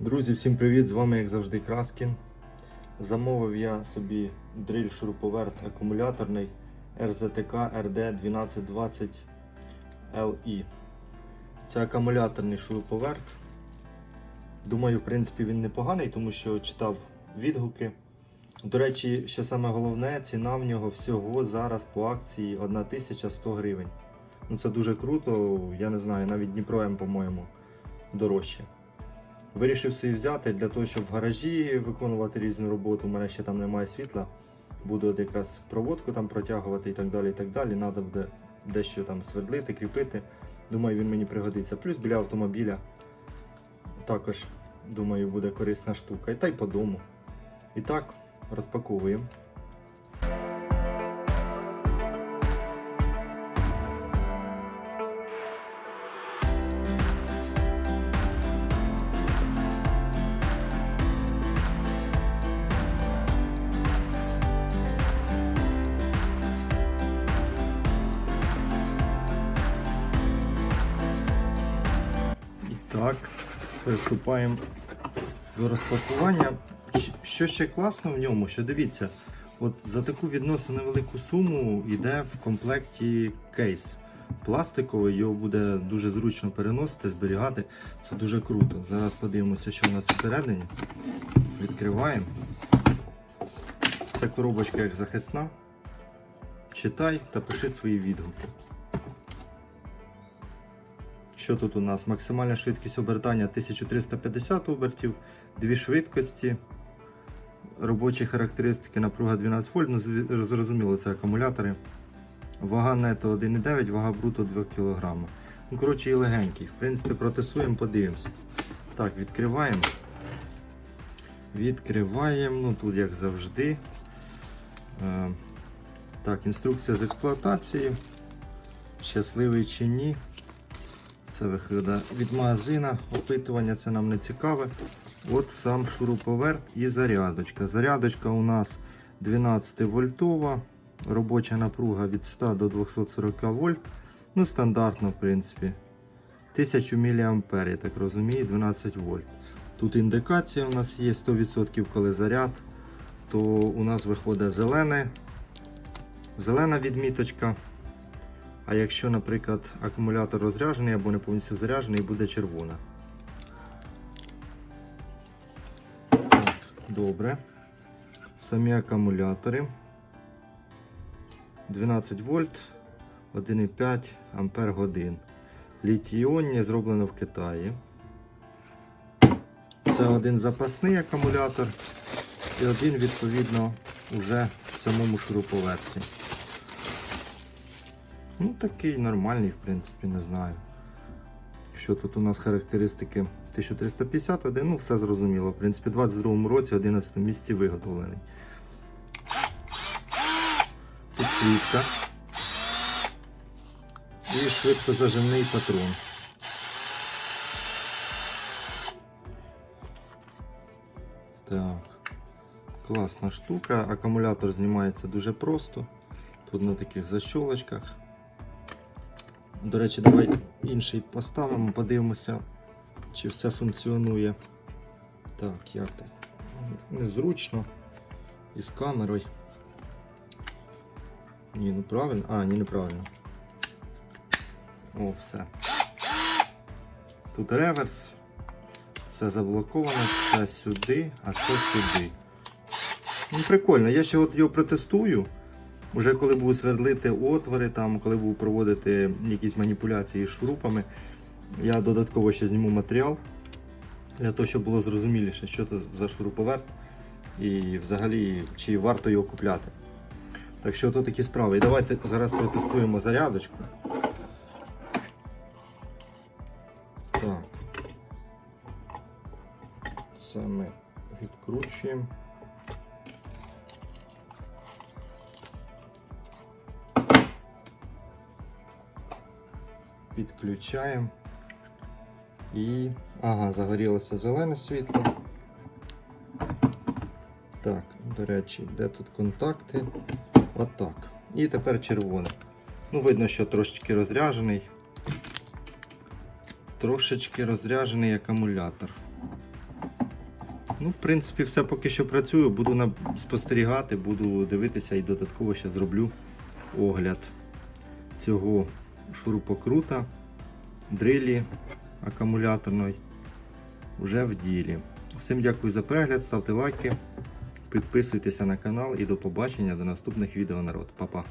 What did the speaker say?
Друзі, всім привіт! З вами як завжди Краскін. Замовив я собі дриль шуруповерт акумуляторний RZTK RD 1220 LI. Це акумуляторний шуруповерт. Думаю, в принципі, він непоганий, тому що читав відгуки. До речі, що саме головне, ціна в нього всього зараз по акції 1100 гривень. Ну це дуже круто, я не знаю, навіть Дніпро М, по-моєму, дорожче. Вирішив собі взяти для того, щоб в гаражі виконувати різну роботу. У мене ще там немає світла. Буду от якраз проводку там протягувати і так далі. і так далі. Надо буде дещо там свердлити, кріпити. Думаю, він мені пригодиться. Плюс біля автомобіля також, думаю, буде корисна штука. І та й по дому. І так, розпаковуємо. Так, приступаємо до розпакування. Що ще класно в ньому, що дивіться, от за таку відносно невелику суму йде в комплекті кейс. Пластиковий, його буде дуже зручно переносити, зберігати. Це дуже круто. Зараз подивимося, що в нас всередині. Відкриваємо. Це коробочка як захисна. Читай та пиши свої відгуки. Що тут у нас? Максимальна швидкість обертання 1350 обертів, дві швидкості, робочі характеристики, напруга 12 вольт, ну, зрозуміло, це акумулятори. Вага нето 1,9, вага бруто 2 кг. Ну, коротше, і легенький. В принципі, протестуємо, подивимося. Так, відкриваємо. Відкриваємо, ну тут як завжди. Е, так, інструкція з експлуатації. Щасливий чи ні. Це виходить від магазина. Опитування це нам не цікаве. От сам шуруповерт і зарядочка. Зарядочка у нас 12 вольтова. Робоча напруга від 100 до 240 вольт. Ну, стандартно, в принципі. 1000 мА, я так розумію, 12 вольт. Тут індикація у нас є 100%, коли заряд, то у нас виходить зелене, зелена відміточка. А якщо, наприклад, акумулятор розряджений або не повністю заряджений, буде червона. Так, добре. Самі акумулятори. 12 вольт, 1,5 ампер годин. Літій-іонні зроблено в Китаї. Це один запасний акумулятор і один, відповідно, уже в самому шуруповерті. Ну, такий нормальний, в принципі, не знаю. Що тут у нас характеристики 1351, ну все зрозуміло. В принципі, в 22 році, 11 місці виготовлений. Підсвітка. І швидкозажимний патрон. Так. Класна штука. Акумулятор знімається дуже просто. Тут на таких защолочках. До речі, давай інший поставимо, подивимося, чи все функціонує. Так, як так? Незручно. Із камерою. Ні, ну правильно. А, ні, неправильно. О, все. Тут реверс. Все заблоковано, це сюди, а це сюди. Ну, прикольно, я ще от його протестую. Уже коли буду свердлити отвори, там, коли буду проводити якісь маніпуляції з шурупами, я додатково ще зніму матеріал для того, щоб було зрозуміліше, що це за шуруповерт і взагалі чи варто його купляти. Так що то такі справи. І давайте зараз протестуємо зарядочку. Так. Це ми відкручуємо. Підключаємо. І. Ага, загорілося зелене світло. Так, до речі, де тут контакти? Отак. І тепер червоне. Ну, видно, що трошечки розряджений. Трошечки розряджений акумулятор. Ну, в принципі, все поки що працюю. Буду спостерігати, буду дивитися і додатково ще зроблю огляд цього шурупокрута, дрилі акумуляторної вже в ділі. Всім дякую за перегляд, ставте лайки, підписуйтеся на канал і до побачення до наступних відео народ. Па-па!